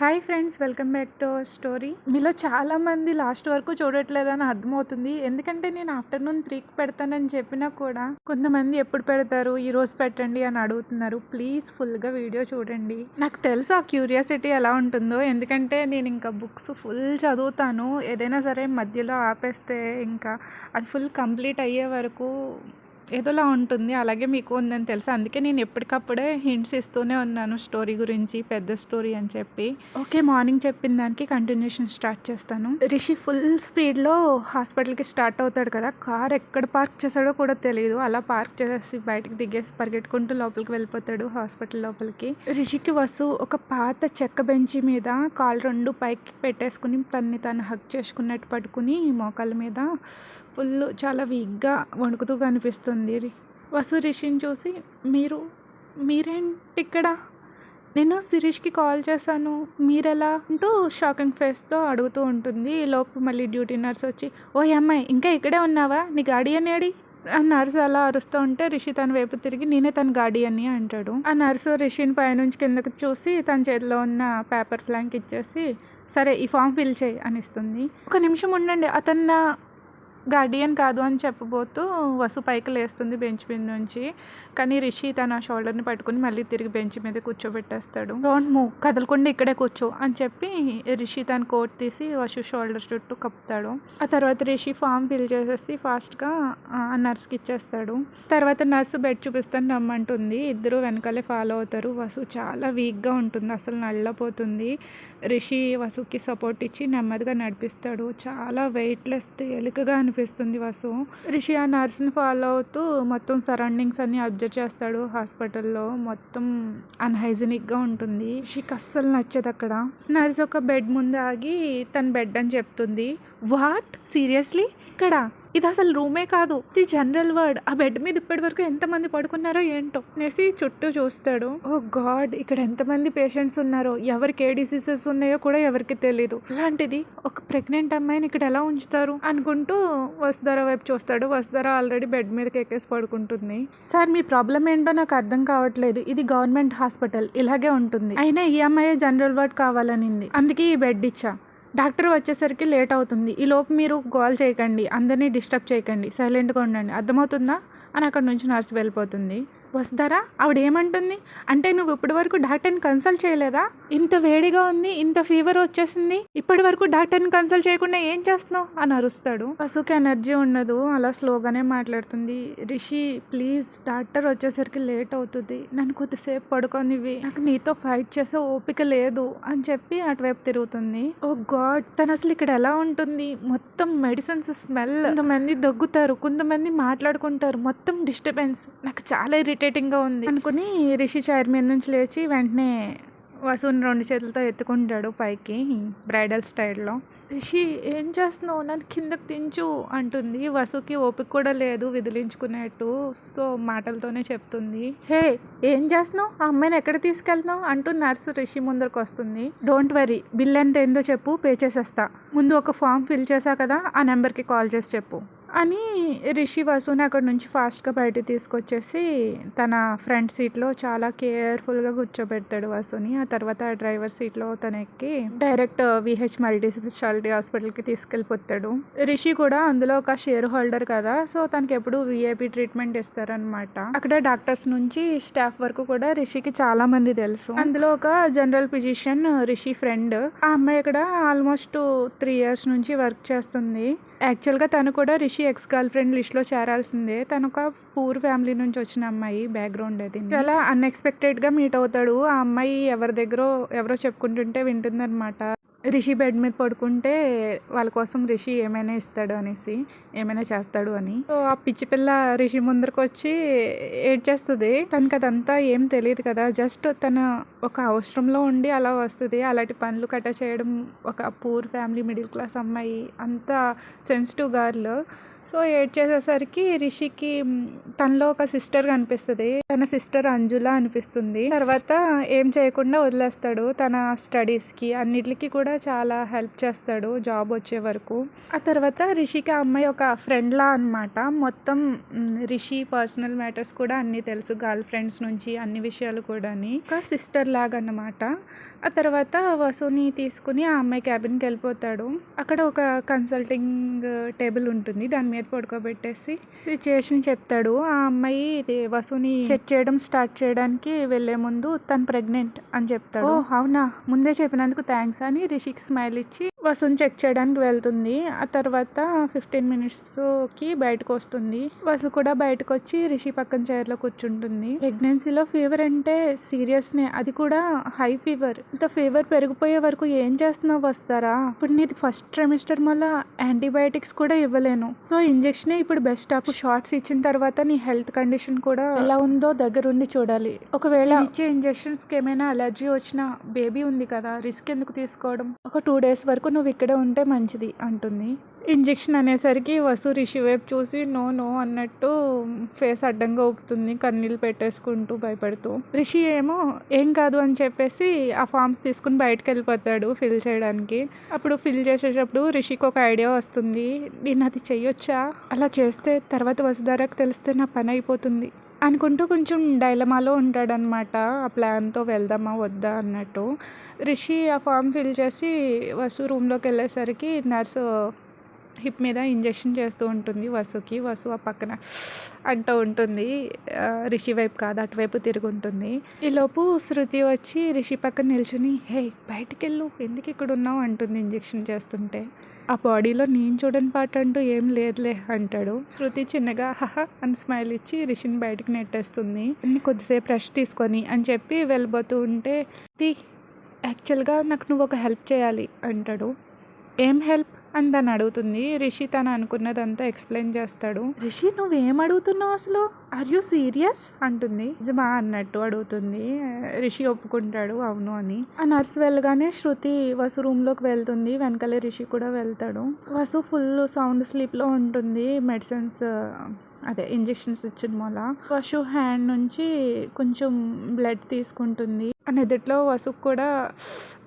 Hi friends welcome back to story మీలో చాలామంది last వరకు చూడట్లేదని అర్థమవుతుంది. ఎందుకంటే నేను ఆఫ్టర్నూన్ త్రీకి పెడతానని చెప్పినా కూడా కొంతమంది ఎప్పుడు పెడతారు ఈ రోజు పెట్టండి అని అడుగుతున్నారు. ప్లీజ్ ఫుల్గా వీడియో చూడండి. నాకు తెలుసు ఆ క్యూరియాసిటీ ఎలా ఉంటుందో. ఎందుకంటే నేను ఇంకా బుక్స్ ఫుల్ చదువుతాను. ఏదైనా సరే మధ్యలో ఆపేస్తే ఇంకా అది ఫుల్ కంప్లీట్ అయ్యే వరకు ఏదోలా ఉంటుంది. అలాగే మీకు ఉందని తెలుసు? అందుకే నేను ఎప్పటికప్పుడే హింట్స్ ఇస్తూనే ఉన్నాను స్టోరీ గురించి పెద్ద స్టోరీ అని చెప్పి. ఓకే మార్నింగ్ చెప్పిన దానికి కంటిన్యూషన్ స్టార్ట్ చేస్తాను. రిషి ఫుల్ స్పీడ్లో హాస్పిటల్కి స్టార్ట్ అవుతాడు కదా? కార్ ఎక్కడ పార్క్ చేశాడో కూడా తెలియదు అలా పార్క్ చేసేసి బయటకు దిగేసి పరిగెట్టుకుంటూ లోపలికి వెళ్ళిపోతాడు హాస్పిటల్ లోపలికి. రిషికి వసు ఒక పాత చెక్క బెంచి మీద కాలు రెండు పైకి పెట్టేసుకుని తన్ని తను హక్ చేసుకున్నట్టు పట్టుకుని మోకాళ్ళ మీద ఫుల్ చాలా వీక్గా వణుకుతూ కనిపిస్తుంది వసు రిషిని చూసి మీరు మీరేంటి ఇక్కడ? నేను శిరీష్కి కాల్ చేశాను. మీరెలా? అంటూ షాకింగ్ ఫేస్తో అడుగుతూ ఉంటుంది. లోపు మళ్ళీ డ్యూటీ నర్స్ వచ్చి ఓ అమ్మాయి ఇంకా ఇక్కడే ఉన్నావా? నీ గాడి ఏడి? ఆ నర్సు అలా అరుస్తూ ఉంటే రిషి తన వైపు తిరిగి నేనే తన గాడి అని అంటాడు. ఆ నర్సు రిషిని పైనుంచి కిందకి చూసి తన చేతిలో ఉన్న పేపర్ ఫ్లాంక్ ఇచ్చేసి సరే ఈ ఫామ్ ఫిల్ చేయి అనిస్తుంది. ఒక నిమిషం ఉండండి. అతను గార్డియన్ కాదు అని చెప్పబోతూ వసు పైకి లేస్తుంది బెంచ్ మీద నుంచి. కానీ రిషి తన షోల్డర్ని పట్టుకుని మళ్ళీ తిరిగి బెంచ్ మీద కూర్చోబెట్టేస్తాడు. డోంట్ మూవ్ కదలకుండా ఇక్కడే కూర్చో అని చెప్పి రిషి తన కోట్ తీసి వసు షోల్డర్ చుట్టూ కప్పుతాడు. ఆ తర్వాత రిషి ఫామ్ ఫిల్ చేసేసి ఫాస్ట్గా ఆ నర్స్కి ఇచ్చేస్తాడు. తర్వాత నర్సు బెడ్ చూపిస్తాను రమ్మంటుంది. ఇద్దరు వెనకాలే ఫాలో అవుతారు. వసు చాలా వీక్గా ఉంటుంది. అసలు నల్లపోతుంది రిషి వసుకి సపోర్ట్ ఇచ్చి నెమ్మదిగా నడిపిస్తాడు. చాలా వెయిట్లెస్ తేలికగా అనిపిస్తుంది వసు. రిషి ఆ నర్స్ని ఫాలో అవుతూ మొత్తం సరౌండింగ్స్ అన్ని అబ్జర్వ్ చేస్తాడు హాస్పిటల్లో. మొత్తం అన్హైజినిక్గా ఉంటుంది. రిషికి అస్సలు నచ్చదు అక్కడ. నర్స్ ఒక బెడ్ ముందు ఆగి తన బెడ్ అని చెప్తుంది. వాట్? సీరియస్లీ? ఇక్కడ? ఇది అసలు రూమే కాదు ఇది జనరల్ వర్డ్. ఆ బెడ్ మీద ఇప్పటి వరకు ఎంతమంది పడుకున్నారో ఏంటో. అనేసి చుట్టూ చూస్తాడు. ఓ గాడ్ ఇక్కడ ఎంతమంది పేషెంట్స్ ఉన్నారో. ఎవరికి ఏ డిసీజెస్ ఉన్నాయో కూడా ఎవరికి తెలియదు అలాంటిది ఒక ప్రెగ్నెంట్ అమ్మాయిని ఇక్కడ ఎలా ఉంచుతారు అనుకుంటూ వసుధర వైపు చూస్తాడు. వసుధర ఆల్రెడీ బెడ్ మీదకి ఎక్కేసి పడుకుంటుంది. సార్ మీ ప్రాబ్లం ఏంటో నాకు అర్థం కావట్లేదు. ఇది గవర్నమెంట్ హాస్పిటల్. ఇలాగే ఉంటుంది. అయినా ఈ అమ్మాయి జనరల్ వార్డ్ కావాలనింది. అందుకే ఈ బెడ్ ఇచ్చా. డాక్టర్ వచ్చేసరికి లేట్ అవుతుంది. ఈ లోపు మీరు కాల్ చేయకండి. అందరినీ డిస్టర్బ్ చేయకండి. సైలెంట్గా ఉండండి. అర్థమవుతుందా? అని అక్కడ నుంచి నర్స్ వెళ్ళిపోతుంది. వస్తారా? ఆవిడ ఏమంటుంది అంటే నువ్వు ఇప్పటి వరకు డాక్టర్ని కన్సల్ట్ చేయలేదా? ఇంత వేడిగా ఉంది ఇంత ఫీవర్ వచ్చేసింది ఇప్పటి వరకు డాక్టర్ని కన్సల్ట్ చేయకుండా ఏం చేస్తున్నావు? అని అరుస్తాడు. పశుకి ఎనర్జీ ఉండదు అలా స్లోగానే మాట్లాడుతుంది. రిషి ప్లీజ్ డాక్టర్ వచ్చేసరికి లేట్ అవుతుంది. నన్ను కొద్దిసేపు పడుకోనివి నాకు నీతో ఫైట్ చేసే ఓపిక లేదు అని చెప్పి అటువైపు తిరుగుతుంది. ఓ గాడ్ తను అసలు ఇక్కడ ఎలా ఉంటుంది? మొత్తం మెడిసిన్స్ స్మెల్. కొంతమంది దగ్గుతారు కొంతమంది మాట్లాడుకుంటారు. మొత్తం డిస్టర్బెన్స్. నాకు చాలా ఇరిటేటింగ్గా ఉంది. అనుకుని రిషి చైర్ మీద నుంచి లేచి వెంటనే వసుని రెండు చేతులతో ఎత్తుకుంటాడు పైకి బ్రైడల్ స్టైల్లో. రిషి ఏం చేస్తున్నావు? నన్ను కిందకి దించు అంటుంది. వసుకి ఓపిక కూడా లేదు విదిలించుకునేట్టు సో మాటలతోనే చెప్తుంది. హే ఏం చేస్తున్నావు? ఆ అమ్మాయిని ఎక్కడ తీసుకెళ్తున్నావు? అంటూ నర్సు రిషి ముందరకు వస్తుంది. డోంట్ వరీ బిల్ ఎంత ఏందో చెప్పు పే చేసేస్తా. ముందు ఒక ఫామ్ ఫిల్ చేసా కదా ఆ నెంబర్కి కాల్ చేసి చెప్పు. అని రిషి వసుని అక్కడ నుంచి ఫాస్ట్గా బయట తీసుకొచ్చేసి తన ఫ్రంట్ సీట్లో చాలా కేర్ఫుల్గా కూర్చోబెడతాడు వసుని. ఆ తర్వాత డ్రైవర్ సీట్లో తను ఎక్కి డైరెక్ట్ విహెచ్ మల్టీ స్పెషాలిటీ హాస్పిటల్కి తీసుకెళ్ళిపోతాడు. రిషి కూడా అందులో ఒక షేర్ హోల్డర్ కదా సో తనకి ఎప్పుడు విఐపి ట్రీట్మెంట్ ఇస్తారనమాట అక్కడ డాక్టర్స్ నుంచి స్టాఫ్ వరకు కూడా రిషికి చాలా మంది తెలుసు. అందులో ఒక జనరల్ ఫిజిషియన్ రిషి ఫ్రెండ్. ఆ అమ్మాయి ఇక్కడ ఆల్మోస్ట్ త్రీ ఇయర్స్ నుంచి వర్క్ చేస్తుంది. యాక్చువల్గా తను కూడా రిషి ఎక్స్ గర్ల్ ఫ్రెండ్ లిస్ట్లో చేరాల్సిందే. తను ఒక పూర్ ఫ్యామిలీ నుంచి వచ్చిన అమ్మాయి బ్యాక్గ్రౌండ్ అది. చాలా అన్ఎక్స్పెక్టెడ్గా మీట్ అవుతాడు. ఆ అమ్మాయి ఎవరి దగ్గర ఎవరో చెప్పుకుంటుంటే వింటుందన్నమాట. రిషి బెడ్ మీద పడుకుంటే వాళ్ళ కోసం రిషి ఏమైనా ఇస్తాడు అనేసి ఏమైనా చేస్తాడు అని. సో ఆ పిచ్చి పిల్ల రిషి ముందరకు వచ్చి ఏడ్ చేస్తుంది తనకి అదంతా ఏం తెలియదు కదా. జస్ట్ తన ఒక అవసరంలో ఉండి అలా వస్తుంది. అలాంటి పనులు కట్ట చేయడం ఒక పూర్ ఫ్యామిలీ మిడిల్ క్లాస్ అమ్మాయి అంత సెన్సిటివ్ గర్ల్ సో ఏడ్ చేసేసరికి రిషికి తనలో ఒక సిస్టర్ కనిపిస్తుంది. తన సిస్టర్ అంజుల అనిపిస్తుంది. తర్వాత ఏం చేయకుండా వదిలేస్తాడు. తన స్టడీస్కి అన్నిటికి కూడా చాలా హెల్ప్ చేస్తాడు జాబ్ వచ్చే వరకు. ఆ తర్వాత రిషికి ఆ అమ్మాయి ఒక ఫ్రెండ్లా అనమాట మొత్తం రిషి పర్సనల్ మ్యాటర్స్ కూడా అన్నీ తెలుసు. గర్ల్ ఫ్రెండ్స్ నుంచి అన్ని విషయాలు కూడా ఒక సిస్టర్ లాగా అన్నమాట ఆ తర్వాత వసుని తీసుకుని ఆ అమ్మాయి క్యాబిన్కి వెళ్ళిపోతాడు. అక్కడ ఒక కన్సల్టింగ్ టేబుల్ ఉంటుంది. దాని మీద పడుకోబెట్టేసి సిచ్యుయేషన్ చెప్తాడు. ఆ అమ్మాయి ఇది వసుని చెక్ చేయడం స్టార్ట్ చేయడానికి వెళ్ళే ముందు తను ప్రెగ్నెంట్ అని చెప్తాడు. ఓ అవునా? ముందే చెప్పినందుకు థ్యాంక్స్ అని రిషికి స్మైల్ ఇచ్చి వసుని చెక్ చేయడానికి వెళ్తుంది. ఆ తర్వాత ఫిఫ్టీన్ మినిట్స్కి బయటకు వస్తుంది వసు కూడా బయటకు వచ్చి రిషి పక్కన చైర్లో కూర్చుంటుంది. ప్రెగ్నెన్సీలో ఫీవర్ అంటే సీరియస్నే అది కూడా హై ఫీవర్. ఇంత ఫీవర్ పెరిగిపోయే వరకు ఏం చేస్తున్నావు వస్తారా? ఇప్పుడు నీది ఫస్ట్ ట్రైమిస్టర్ వల్ల యాంటీబయాటిక్స్ కూడా ఇవ్వలేను. సో ఇంజెక్షనే ఇప్పుడు బెస్ట్ ఆప్. షార్ట్స్ ఇచ్చిన తర్వాత నీ హెల్త్ కండిషన్ కూడా ఎలా ఉందో దగ్గరుండి చూడాలి. ఒకవేళ ఇచ్చే ఇంజెక్షన్స్కి ఏమైనా అలర్జీ వచ్చినా బేబీ ఉంది కదా రిస్క్ ఎందుకు తీసుకోవడం? ఒక టూ డేస్ వరకు నువ్వు ఇక్కడే ఉంటే మంచిది అంటుంది. ఇంజెక్షన్ అనేసరికి వసు రిషి వైపు చూసి నో నో అన్నట్టు ఫేస్ అడ్డంగా ఊపుతుంది కన్నీళ్ళు పెట్టేసుకుంటూ భయపడుతూ. రిషి ఏమో ఏం కాదు అని చెప్పేసి ఆ ఫామ్స్ తీసుకుని బయటకు వెళ్ళిపోతాడు ఫిల్ చేయడానికి. అప్పుడు ఫిల్ చేసేటప్పుడు రిషికి ఒక ఐడియా వస్తుంది. నేను అది చెయ్యొచ్చా? అలా చేస్తే తర్వాత వసుధారకు తెలిస్తే నా పని అయిపోతుంది. అనుకుంటూ కొంచెం డైలమాలో ఉంటాడనమాట. ఆ ప్లాన్తో వెళ్దామా వద్దా అన్నట్టు. రిషి ఆ ఫామ్ ఫిల్ చేసి వసు రూమ్లోకి వెళ్ళేసరికి నర్సు హిప్ మీద ఇంజెక్షన్ చేస్తూ ఉంటుంది వసుకి. వసు ఆ పక్కన అంటూ ఉంటుంది రిషి వైపు కాదు అటువైపు తిరుగుంటుంది ఈలోపు శృతి వచ్చి రిషి పక్కన నిల్చుని హే బయటికి వెళ్ళు ఎందుకు ఇక్కడ ఉన్నావు? అంటుంది ఇంజెక్షన్ చేస్తుంటే. ఆ బాడీలో నేను చూడని పాట అంటూ ఏం లేదులే అంటాడు. శృతి చిన్నగా హహ అని స్మైల్ ఇచ్చి రిషిని బయటికి నెట్టేస్తుంది. కొద్దిసేపు రెస్ట్ తీసుకొని అని చెప్పి వెళ్ళిపోతూ ఉంటే "తీ, యాక్చువల్గా నాకు నువ్వు ఒక హెల్ప్ చేయాలి అంటాడు. ఏం హెల్ప్? అని తను అడుగుతుంది. రిషి తను అనుకున్నదంతా ఎక్స్ప్లెయిన్ చేస్తాడు. రిషి నువ్వేం అడుగుతున్నావు అసలు? ఆర్ యూ సీరియస్ అంటుంది. నిజమా అన్నట్టు అడుగుతుంది. రిషి ఒప్పుకుంటాడు. అవును అని. ఆ నర్స్ వెళ్ళగానే శృతి వసు రూమ్లోకి వెళ్తుంది. వెనకాలే రిషి కూడా వెళ్తాడు. వసు ఫుల్ సౌండ్ స్లీప్లో ఉంటుంది. మెడిసిన్స్ అదే ఇంజెక్షన్స్ ఇచ్చిన మూల వసు హ్యాండ్ నుంచి కొంచెం బ్లడ్ తీసుకుంటుంది. అని ఎదుట్లో వసుకు కూడా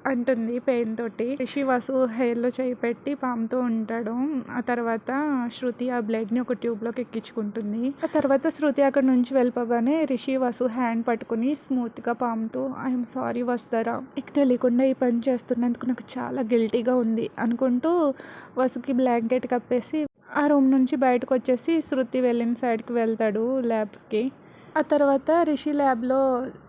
అంటుంది పెయిన్ తోటి. రిషి వసు హెయిర్లో చేయి పెట్టి పాముతూ ఉంటాడు. ఆ తర్వాత శృతి ఆ బ్లడ్ని ఒక ట్యూబ్లోకి ఎక్కించుకుంటుంది. ఆ తర్వాత శృతి అక్కడ నుంచి వెళ్ళిపోగానే రిషి వసు హ్యాండ్ పట్టుకుని స్మూత్గా పాముతూ ఐఎమ్ సారీ వస్తారా నీకు తెలియకుండా ఈ పని చేస్తున్నందుకు నాకు చాలా గిల్టీగా ఉంది అనుకుంటూ వసుకి బ్లాంకెట్ కప్పేసి ఆ రూమ్ నుంచి బయటకు వచ్చేసి శృతి వెళ్ళిన సైడ్కి వెళ్తాడు ల్యాబ్కి. ఆ తర్వాత రిషి ల్యాబ్లో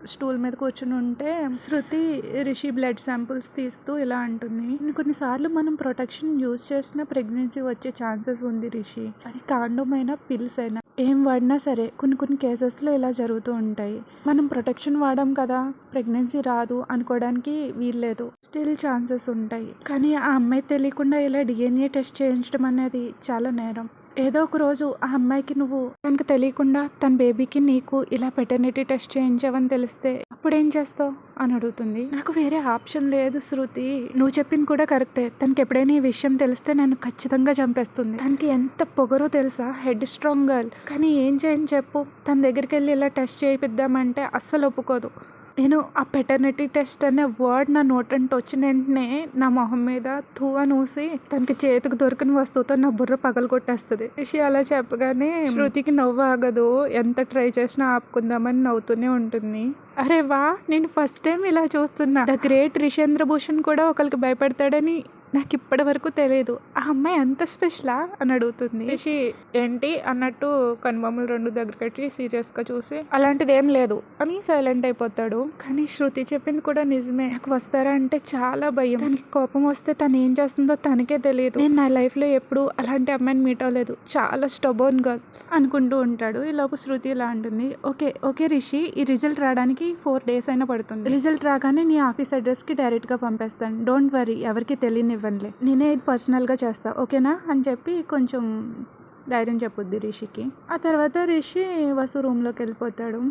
స్టూల్ మీద కూర్చుని ఉంటే శృతి రిషి బ్లడ్ శాంపుల్స్ తీస్తూ ఇలా అంటుంది. కొన్నిసార్లు మనం ప్రొటెక్షన్ యూజ్ చేసిన ప్రెగ్నెన్సీ వచ్చే ఛాన్సెస్ ఉంది రిషి. అది కాండమైన పిల్స్ అయినా ఏం వాడినా సరే కొన్ని కొన్ని కేసెస్లో ఇలా జరుగుతూ ఉంటాయి. మనం ప్రొటెక్షన్ వాడాం కదా ప్రెగ్నెన్సీ రాదు అనుకోవడానికి వీల్లేదు. స్టిల్ ఛాన్సెస్ ఉంటాయి. కానీ ఆ అమ్మాయి తెలియకుండా ఇలా డిఎన్ఏ టెస్ట్ చేయించడం అనేది చాలా నేరం. ఏదో ఒక రోజు ఆ అమ్మాయికి నువ్వు తనకు తెలియకుండా తన బేబీకి నీకు ఇలా పెటర్నిటీ టెస్ట్ చేయించావని తెలిస్తే అప్పుడు ఏం చేస్తావు అని అడుగుతుంది. నాకు వేరే ఆప్షన్ లేదు శృతి. నువ్వు చెప్పింది కూడా కరెక్టే. తనకి ఎప్పుడైనా ఈ విషయం తెలిస్తే నన్ను ఖచ్చితంగా చంపేస్తుంది. తనకి ఎంత పొగరో తెలుసా? హెడ్ స్ట్రాంగ్ గర్ల్ కానీ ఏం చేయని చెప్పు. తన దగ్గరికి వెళ్ళి ఇలా టెస్ట్ చేయిద్దామంటే అస్సలు ఒప్పుకోదు. నేను ఆ పెటర్నిటీ టెస్ట్ అనే వర్డ్ నా నోటంటే వచ్చిన వెంటనే నా మొహం మీద తూ అని ఊసి తనకి చేతికి దొరికిన వస్తువుతో నా బుర్ర పగలు కొట్టేస్తుంది రిషి అలా చెప్పగానే శృతికి నవ్వు ఆగదు. ఎంత ట్రై చేసినా ఆపుకుందామని నవ్వుతూనే ఉంటుంది. అరే వా నేను ఫస్ట్ టైం ఇలా చూస్తున్నా. ద గ్రేట్ రిషేంద్ర భూషణ్ కూడా ఒకరికి భయపడతాడని నాకు ఇప్పటి వరకు తెలియదు ఆ అమ్మాయి అంత స్పెషలా? అని అడుగుతుంది. రిషి ఏంటి అన్నట్టు కనుబొమ్మలు రెండు దగ్గర కట్టి సీరియస్గా చూసి అలాంటిది ఏం లేదు అని సైలెంట్ అయిపోతాడు. కానీ శృతి చెప్పింది కూడా నిజమే. నాకు వస్తారా అంటే చాలా భయం. తనకి కోపం వస్తే తను ఏం చేస్తుందో తనకే తెలియదు నేను నా లైఫ్లో ఎప్పుడు అలాంటి అమ్మాయిని మీట్ అవ్వలేదు. చాలా స్టబోన్ గర్ల్ అనుకుంటూ ఉంటాడు. ఈ లోపు శృతి ఇలా అంటుంది ఓకే ఓకే రిషి ఈ రిజల్ట్ రావడానికి ఫోర్ డేస్ అయినా పడుతుంది. రిజల్ట్ రాగానే నీ ఆఫీస్ అడ్రస్కి డైరెక్ట్గా పంపేస్తాను. డోంట్ వరీ ఎవరికి తెలియనివ్వనులే నేనే ఇది పర్సనల్గా చేస్తా ఓకేనా? అని చెప్పి కొంచెం ధైర్యం చెప్పుద్ది రిషికి. ఆ తర్వాత రిషి వసు రూమ్లోకి వెళ్ళిపోతాడు.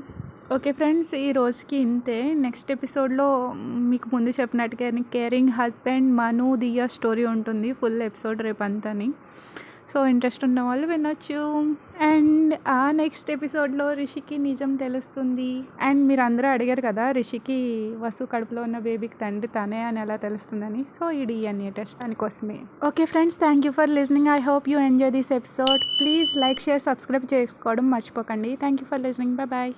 ఓకే ఫ్రెండ్స్ ఈ రోజుకి ఇంతే. నెక్స్ట్ ఎపిసోడ్లో మీకు ముందు చెప్పినట్టుగా caring husband Manu Diya story ఉంటుంది ఫుల్ ఎపిసోడ్ రేపంతని. సో ఇంట్రెస్ట్ ఉన్న వాళ్ళు వినొచ్చు. అండ్ ఆ నెక్స్ట్ ఎపిసోడ్లో రిషికి నిజం తెలుస్తుంది. అండ్ మీరు అందరూ అడిగారు కదా రిషికి వసు కడుపులో ఉన్న బేబీకి తండ్రి తనే అని ఎలా తెలుస్తుందని. సో ఈ డిఎన్ఏ టెస్ట్ దానికోసమే okay friends thank you for listening I hope you enjoy this episode. Please like share subscribe చేసుకోవడం మర్చిపోకండి. Thank you for listening bye bye.